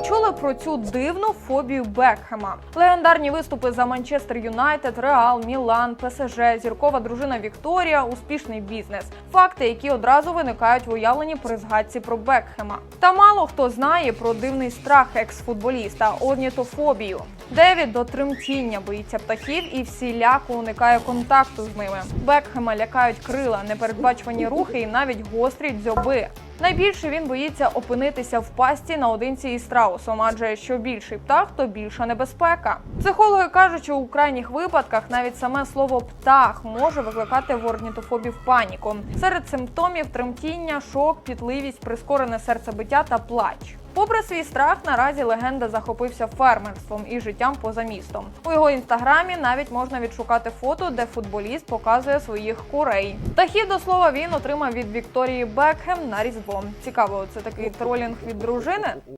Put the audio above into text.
чули про цю дивну фобію Бекхема? Легендарні виступи за Манчестер Юнайтед, Реал, Мілан, ПСЖ, зіркова дружина Вікторія, успішний бізнес. Факти, які одразу виникають в уявленні при згадці про Бекхема. Та мало хто знає про дивний страх екс-футболіста орнітофобію. Девід до тремтіння боїться птахів і всіляко уникає контакту з ними. Бекхема лякають крила, непередбачувані рухи і навіть гострі дзьоби. Найбільше він боїться опинитися в пасті наодинці із страусом, адже що більший птах, то більша небезпека. Психологи кажуть, що у крайніх випадках навіть саме слово птах може викликати в орнітофобів паніку. Серед симптомів тремтіння, шок, пітливість, прискорене серцебиття та плач. Попри свій страх, наразі легенда захопився фермерством і життям поза містом. У його інстаграмі навіть можна відшукати фото, де футболіст показує своїх курей. Тахі до слова, він отримав від Вікторії Бекхем на різдво. Цікаво, це такий тролінг від дружини.